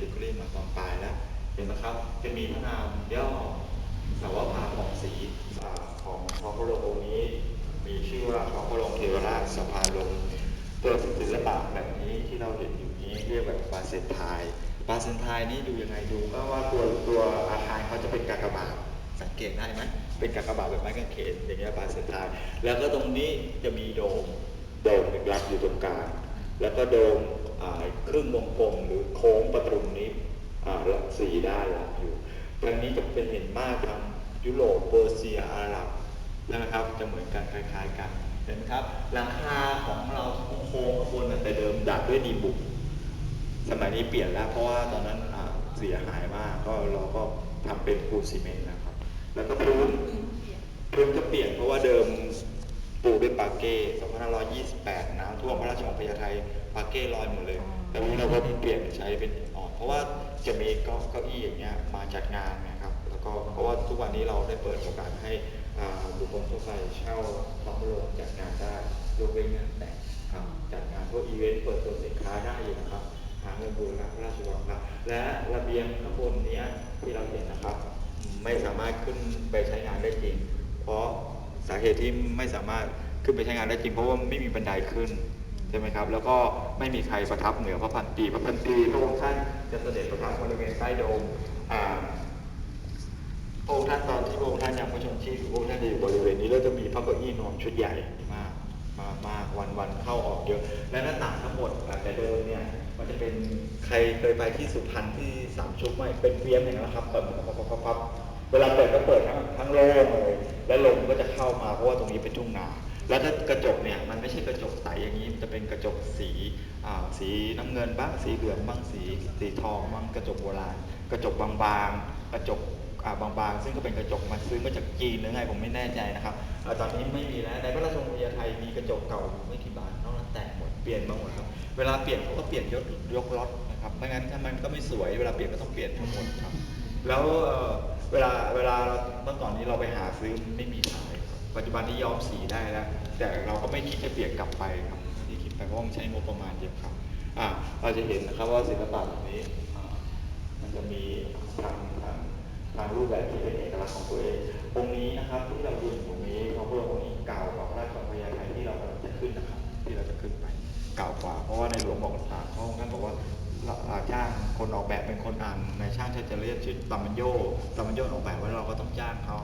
ดูกรีมาตอนปลายแล้วเห็นไหมครับจะมีพระนามย่อสาวภาของศรีอ่าของพระพุทธองค์นี้ มีชื่อว่าพระพุทธองค์เทวราชสภาลมตัวศิลปะแบบนี้ที่เราเห็นอยู่นี้เรียกแบบปาเซนไทายปาเซนไทายนี่ดูยังไงดูก็ว่าตัวตัวอาคารเขาจะเป็นกากบาทสังเกตได้ไหมเป็นกากบาทแบบไม้กางเขนอย่างเงี้ยปาเซนไทายแล้วก็ตรงนี้จะมีโดมโดมหนึ่งรับอยู่ตรงกลางแล้วก็โดม ครึ่งวงกลมหรือโค้งประตูนี้อ่าละสี่ด้านรับอยู่ทางนี้จะเป็นเห็นมากทางยุโรปเปอร์เซียอาหรับนะครับ จะเหมือนกันคล้ายๆกันเห็นไหมครับหลังคาของเราโค้งๆข้างบนน่ะแต่เดิมดัดด้วยดีบุก สมัยนี้เปลี่ยนแล้วเพราะว่าตอนนั้นอ่าเสียหายมากก็เราก็ทำเป็นปูนซีเมนต์นะครับ แล้วก็พื้นพื้นก็เปลี่ยนเพราะว่าเดิม ปูด้วยปาเก้2528 น้ำท่วมพระราชวังพญาไทปาเก้ลอยหมดเลย แต่วันนี้เราก็เปลี่ยนใช้เป็นหินอ่อน เพราะว่าจะมีเก้าเก้าอี้อย่างเงี้ยมาจัดงานนะครับ แล้วก็เพราะว่าทุกวันนี้เราได้เปิดโอกาสให้บุคคลทั่วไปเช่าความโรงจัดงานได้ยกเว้นงานแต่งครับจัดงานพวกอีเวนต์เปิดตัวสินค้าได้อยู่นะครับ หาเงินบูรณะพระราชวังครับและระเบียงข้างบนเนี้ยที่เราเห็นนะครับ ไม่สามารถขึ้นไปใช้งานได้จริง เพราะ สาเหตุที่ไม่สามารถขึ้นไปใช้งานได้จริง เพราะว่าไม่มีบันไดขึ้นใช่ไหมครับ แล้วก็ไม่มีใครประทับเหนือพระพันปีพระพันปีพระองค์ท่านจะเสด็จประทับบริเวณใต้โดมอ่าพระองค์ท่านตอนที่พระองค์ท่านยังพระชนชีพพระองค์ท่านอยู่บริเวณนี้แล้วจะมีพระเก้าอี้นอนชุดใหญ่มากมากมากวันวันเข้าออกเยอะและหน้าต่างทั้งหมดแต่เดิมเนี่ยมันจะเป็นใครเคยไปที่สุพรรณที่สามชุกไหมเป็นเฟียมอย่างนั้นนะครับเปิดปั๊บปั๊บปั๊บปั๊บ เวลาเปิดก็เปิดทั้งทั้งโล่งเลยและลมก็จะเข้ามาเพราะว่าตรงนี้เป็นทุ่งนา แล้วถ้ากระจกเนี่ยมันไม่ใช่กระจกใสอย่างนี้มันจะเป็นกระจกสีสีน้ำเงินบ้างสีเหลืองบ้างสีสีทองบ้างกระจกโบราณ กระจกบางๆ กระจกบางๆ ซึ่งก็เป็นกระจกมาซื้อมาจากจีนหรือไงผมไม่แน่ใจนะครับอตอนนี้ไม่มีแล้วในพระราชวังพญาไทมีกระจกเก่าอยู่ไม่กี่บานนอกนั้นแตกหมดเปลี่ยนมาหมดครับเวลาเปลี่ยนเขาก็เปลี่ยนยกยกล็อตนะครับไม่งั้นถ้ามันก็ไม่สวยเวลาเปลี่ยนก็ต้องเปลี่ยนทั้งหมดครับแล้ว เวลาเวลาเราเมื่อก่อนนี้เราไปหาซื้อไม่มีขายครับปัจจุบันนี้ย้อมสีได้แล้ว แต่เราก็ไม่คิดจะเปลี่ยนกลับไปครับที่คิดไปเพราะว่ามันใช้งบประมาณเยอะครับอ่าเราจะเห็นนะครับว่าศิลปะแบบนี้อ่ามันจะมีทางทางทางรูปแบบที่เป็นเอกลักษณ์ของตัวเององค์นี้นะครับที่เราดูอยู่ตรงนี้พระพุทธองค์นี้เก่ากว่าพระราชวังพญาไทที่เรา คนออกแบบเป็นคนอ่านในช่างชัยเจริญชื่อตัมมันโยตัมมันโยออกแบบไว้เราก็ต้องจ้างเขา